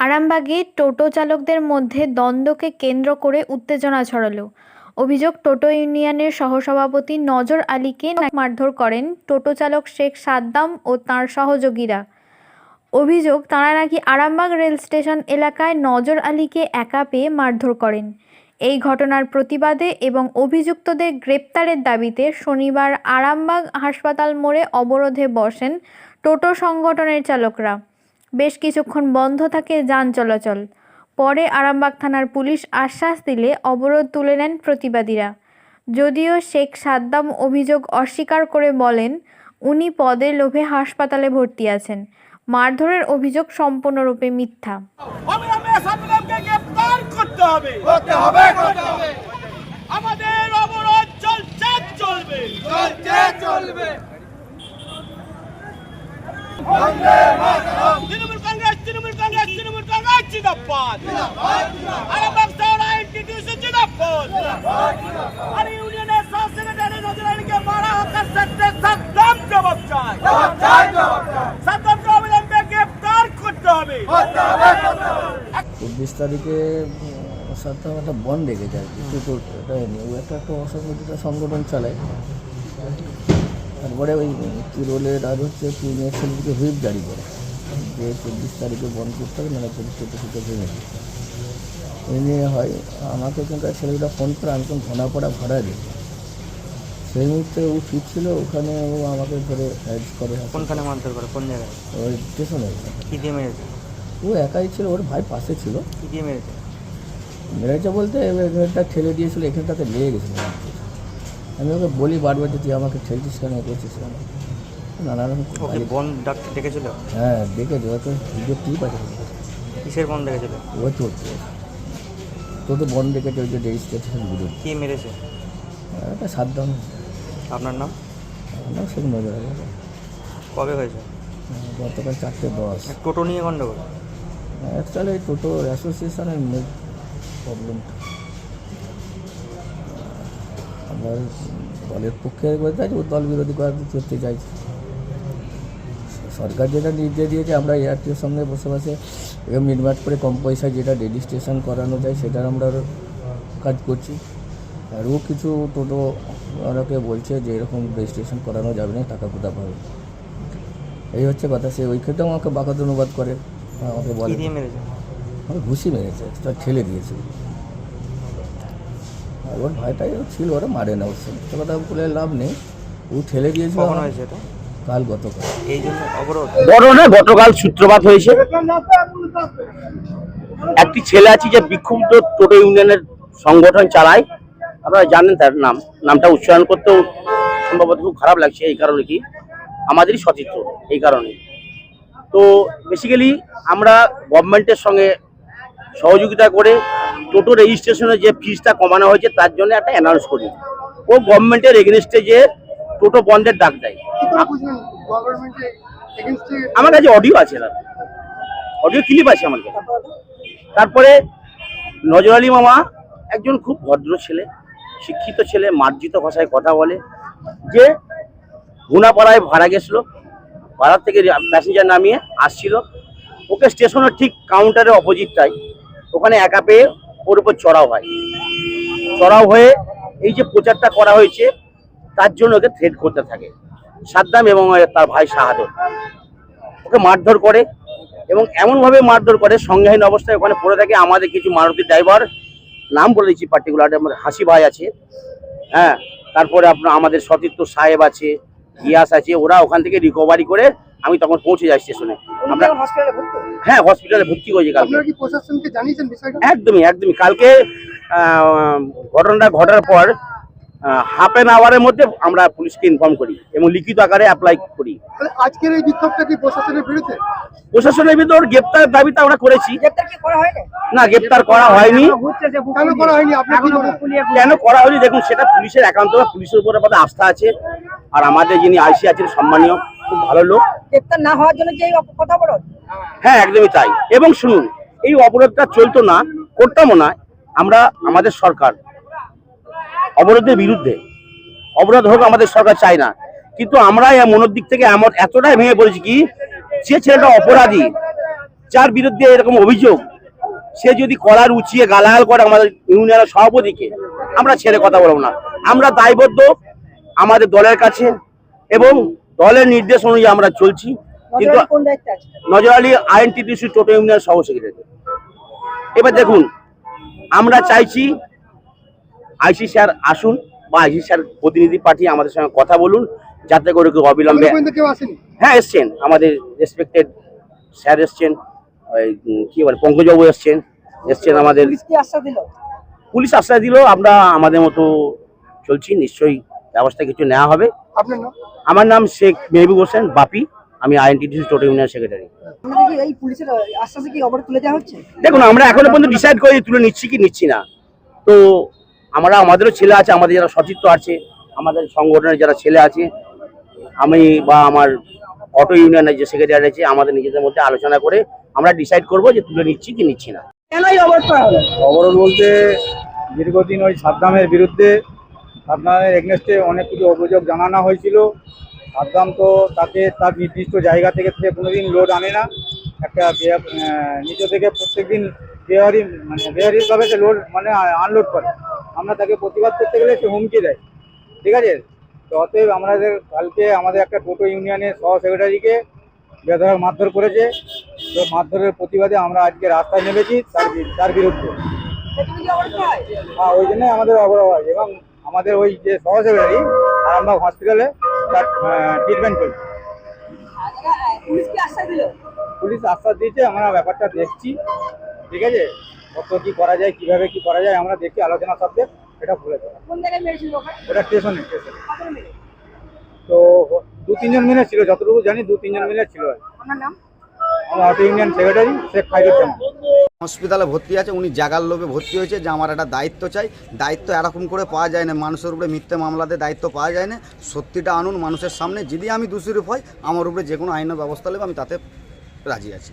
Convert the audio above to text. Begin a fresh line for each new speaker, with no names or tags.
আরামবাগে টোটো চালকদের মধ্যে দ্বন্দ্বকে কেন্দ্র করে উত্তেজনা ছড়ালো। অভিযোগ, টোটো ইউনিয়নের সহসভাপতি নজর আলীকে মারধর করেন টোটো চালক শেখ সাদ্দাম ও তাঁর সহযোগীরা। অভিযোগ, তাঁরা নাকি আরামবাগ রেল স্টেশন এলাকায় নজর আলীকে একা পেয়ে মারধর করেন। এই ঘটনার প্রতিবাদে এবং অভিযুক্তদের গ্রেপ্তারের দাবিতে শনিবার আরামবাগ হাসপাতাল মোড়ে অবরোধে বসেন টোটো সংগঠনের চালকরা। বেশ কিছুক্ষণ বন্ধ থাকে যান চলাচল। পরে আরামবাগ থানার পুলিশ আশ্বাস দিলে অবরোধ তুলে নেন প্রতিবাদীরা। যদিও শেখ সাদ্দাম অভিযোগ অস্বীকার করে বলেন উনি পদের লোভে হাসপাতালে ভর্তি আছেন। মারধরের অভিযোগ সম্পূর্ণরূপে মিথ্যা।
অবিলম্বে সাদ্দামকে গ্রেফতার করতে হবে।
করতে হবে করতে হবে।
আমাদের অবরোধ চলছে চলবে।
চলছে
তৃণমূল কংগ্রেস তৃণমূল কংগ্রেস তৃণমূল কংগ্রেস জিন্দাবাদ আরামবাগ শহর আইনটিটিউসি জিন্দাবাদ আর ইউনিয়নের সহ সেক্রেটারি নজর আলীকে মারা হত্যার সাথে সাদ্দাম জবাব চায়।
জবাব চাই
সাদ্দামকে অবিলম্বে গ্রেফতার করতে হবে।
চব্বিশ তারিখে উম, একটা বন্ধ রেখেছে আর কি এটা ও একটা একটা অসংগঠিত সংগঠন চালায়। তারপরে ওই তিরোলের আর হচ্ছে সেদিকে হুইপ জারি করে। যে চব্বিশ তারিখে বন্ধ করতে হবে মানে চব্বিশ ফুটো ভেঙে দিতে এই নিয়ে হয় আমাকে এখানকার ছেলেটা ফোন করে আমি তখন ঘনাপড়া ভাড়া দিই। সেই মুহূর্তে ও ফিরছিল ওখানে ও আমাকে ধরে অ্যাড করে
কোনখানে মারধর করে? কোন জায়গায়?
ওই স্টেশনে।
কি দিয়ে মেরেছে?
ও একাই ছিল ওর ভাই পাশে ছিল।
কি দিয়ে মেরেছে?
মেরেছে বলতে এখানটা ঠেলে দিয়েছিল এখানটাতে লেগে গেছিল। আমি ওকে বলি বারবার যে তুই আমাকে ঠেলছিস কেন করছিস কেন? নানা রকম
বন ডাকতে ডেকেছিল?
হ্যাঁ দেখে ওকে ভিডিও টিপ আছে।
কিসের বন ডেকেছিল?
ও তো তো তো বন দেখেছে ওই যে রেজিস্ট্রেশন ভিডিও
কি মেরেছে?
একটা সাত দাম
আপনার নাম?
নাম সেরকম নজর
কবে হয়েছে?
গতকাল চারটে দশ।
টোটো নিয়ে গন্ডগোল?
অ্যাকচুয়ালি এই টোটো অ্যাসোসিয়েশনের মেন প্রবলেমটা আমরা দলের পক্ষে বলতে চাই ও দল বিরোধী করার করতে চাইছি সরকার যেটা নির্দেশ দিয়েছে আমরা এয়ারটির সঙ্গে বসে বসে এবং মিটমাট করে কম পয়সায় যেটা রেজিস্ট্রেশন করানো যায় সেটার আমরা কাজ করছি। আর ও কিছু টোটো ওনাকে বলছে যে এরকম রেজিস্ট্রেশন করানো যাবে না টাকা কোথা পাবে? এই হচ্ছে কথা সে ওই ক্ষেত্রেও আমাকে বাকাত অনুবাদ করে আমাকে বলে। আমাকে ঘুষি মেরেছে তার ঠেলে দিয়েছে। আর ওর ভাইটাই ছিল ওরা মারে না ওর সঙ্গে। কথা বলে লাভ নেই। ও ঠেলে দিয়েছিল কাল গতকাল।
এই জন্য অবরোধ?
গতকাল সূত্রপাত হয়েছে। একটি ছেলে আছে যে বিক্ষুব্ধ টোটো ইউনিয়নের সংগঠন চালায়। আপনারা জানেন তার নাম। নামটা উচ্চারণ করতেও সম্ভবত খুব খারাপ লাগছে এই কারণে কি? আমাদেরই সতীর্থ এই কারণে। তো বেসিক্যালি আমরা গভর্নমেন্টের সঙ্গে সহযোগিতা করে টোটো রেজিস্ট্রেশনের যে ফিজটা কমানো হয়েছে তার জন্য একটা অ্যানাউন্স করি। ও গভর্নমেন্টের এগেনস্টে যে টোটো বন্ধের ডাক দেয়। আমার কাছে অডিও আছে অডিও ক্লিপ আছে আমার কাছে। তারপরে নজর আলী মামা একজন খুব ভদ্র ছেলে শিক্ষিত ছেলে মার্জিত ভাষায় কথা বলে যে গুনাপাড়ায় ভাড়া গেছিল ভাড়া থেকে প্যাসেঞ্জার নামিয়ে আসছিল। ওকে স্টেশনের ঠিক কাউন্টারের অপোজিটটাই ওখানে একা পেয়ে ওর উপর চড়াও হয়। চড়াও হয়ে এই যে প্রচারটা করা হয়েছে তার জন্য ওকে থ্রেড করতে থাকে। সাদ্দাম এবং তার ভাই শাহাদত। ওকে মারধর করে এবং এমনভাবে মারধর করে সংজ্ঞাহীন অবস্থায় ওখানে পড়ে থাকে আমাদের কিছু মারুতি ড্রাইভার নাম বলে দিচ্ছি পার্টিকুলার আমার হাসি ভাই আছে। হ্যাঁ তারপরে আপনার আমাদের সতীর্থ সাহেব আছে গিয়াস আছে ওরা ওখান থেকে রিকভারি করে আমি তখন পৌঁছে যাই স্টেশনে আমরা হ্যাঁ হসপিটালে ভর্তি করেছি কালকে। একদমই একদমই। কালকে আহ, ঘটনাটা ঘটার পর হাফ অ্যান আওয়ারের মধ্যে আমরা পুলিশকে ইনফর্ম করি এবং লিখিত আকারে অ্যাপ্লাই করি।
তাহলে আজকের এই বিক্ষোভটা কি প্রশাসনের বিরুদ্ধে?
প্রশাসনের ভিতর গ্রেপ্তার দাবিতে আমরা করেছি। না গ্রেপ্তার করা হয়নি।
কেন করা হয়নি?
দেখুন সেটা পুলিশের একান্ত পুলিশের উপর আমাদের আস্থা আছে। আর আমাদের যিনি আইসি আছেন সম্মানীয় খুব ভালো লোক।
গ্রেপ্তার না হওয়ার জন্য যে কথা বলো
হ্যাঁ একদমই তাই। এবং শুনুন এই অবরোধটা চলতো না করতামও না। আমরা আমাদের সরকার অবরোধের বিরুদ্ধে। অবরোধ হোক আমাদের সরকার চায় না। কিন্তু আমরা মনের দিক থেকে এমন এতটাই ভেঙে পড়েছি কি যে ছেলেটা অপরাধী যার বিরুদ্ধে এরকম অভিযোগ সে যদি কলার উঁচিয়ে গালাগাল করে আমাদের ইউনিয়নের সভাপতিকে আমরা ছেড়ে কথা বলব না। আমরা দায়বদ্ধ আমাদের দলের কাছে এবং দলের নির্দেশ অনুযায়ী আমরা চলছি। কিন্তু নজর আলী আইএনটিটিসি টোটো ইউনিয়ন সহ সেক্রেটারি এবার দেখুন আমরা চাইছি আইসি স্যার আসুন বা আইসি স্যার প্রতিনিধি পাঠিয়ে আমাদের সঙ্গে কথা বলুন যাতে করে কেউ অবিলম্বে হ্যাঁ এসছেন। আমাদের রেসপেক্টেড স্যার এসছেন কি বলে পঙ্কজবাবু এসছেন এসছেন আমাদের
পুলিশ কি আশ্বাস দিল?
পুলিশ আশ্রয় দিল আমরা আমাদের মতো চলছি নিশ্চয়ই ব্যবস্থা কিছু নেওয়া হবে। আমার নাম শেখ মেহবুব হোসেন বাপি আমি ইউনিয়ন সেক্রেটারি।
আপনাদের কি এই পুলিশের আশ্বাসে কি অবরোধ তুলে দেওয়া হচ্ছে?
দেখুন আমরা এখনও পর্যন্ত ডিসাইড করি তুলে নিচ্ছি কি নিচ্ছি না। তো আমরা আমাদেরও ছেলে আছে আমাদের যারা সচিত্র আছে আমাদের সংগঠনের যারা ছেলে আছে আমি বা আমার অটো ইউনিয়নের যে সেক্রেটারি আছে আমাদের নিজেদের মধ্যে আলোচনা করে আমরা ডিসাইড করব যে তুলে নিচ্ছি কি নিচ্ছি না।
কেন এই অবরোধ
অবরোধ বলতে দীর্ঘদিন ওই সাদ্দামের বিরুদ্ধে সাদ্দামের এগনেস্টে অনেক কিছু অভিযোগ জানানো হয়েছিল। সাদ্দাম তো তাকে তার নির্দিষ্ট জায়গা থেকে সে কোনোদিন লোড আনে না। একটা নিচ থেকে প্রত্যেকদিন বেহারি মানে বেহারিভাবে সে লোড মানে আনলোড করে। আমরা তাকে প্রতিবাদ করতে গেলে সে হুমকি দেয়। ঠিক আছে? তো অতএব আমাদের কালকে আমাদের একটা টোটো ইউনিয়নের সহ সেক্রেটারিকে বেধরক মারধর করেছে। তো মারধরের প্রতিবাদে আমরা আজকে রাস্তায় নেমেছি তার তার বিরুদ্ধে।
করা হয়
ওই জন্যই আমাদের অবরোধ হয় এবং আমাদের ওই যে সহ সেক্রেটারি আরামবাগ হসপিটালে তার ট্রিটমেন্ট চলছে
আচ্ছা, পুলিশ আশ্বাস
দিয়েছে আমরা ব্যাপারটা দেখছি। ঠিক আছে? কত কি করা যায় কীভাবে কি করা যায় আমরা দেখছি আলোচনা সত্ত্বে এটা
ভুলে
ওটা স্টেশনে স্টেশনে। তো দু তিনজন মিলে ছিল যতটুকু জানি দু তিনজন মিলে ছিল। আর কি।
আপনার নাম?
আমার ইউনিয়ন সেক্রেটারি শেখ খাইরুজ্জামান
হসপিটালে ভর্তি আছে উনি জাগার লোভে ভর্তি হয়েছে যে আমার একটা দায়িত্ব চাই। দায়িত্ব এরকম করে পাওয়া যায় না মানুষের উপরে মিথ্যে মামলাতে দায়িত্ব পাওয়া যায় না। সত্যিটা আনুন মানুষের সামনে। যদি আমি দোষীরূপ হয় আমার উপরে যে কোনো আইনের ব্যবস্থা নেবে আমি তাতে রাজি আছি।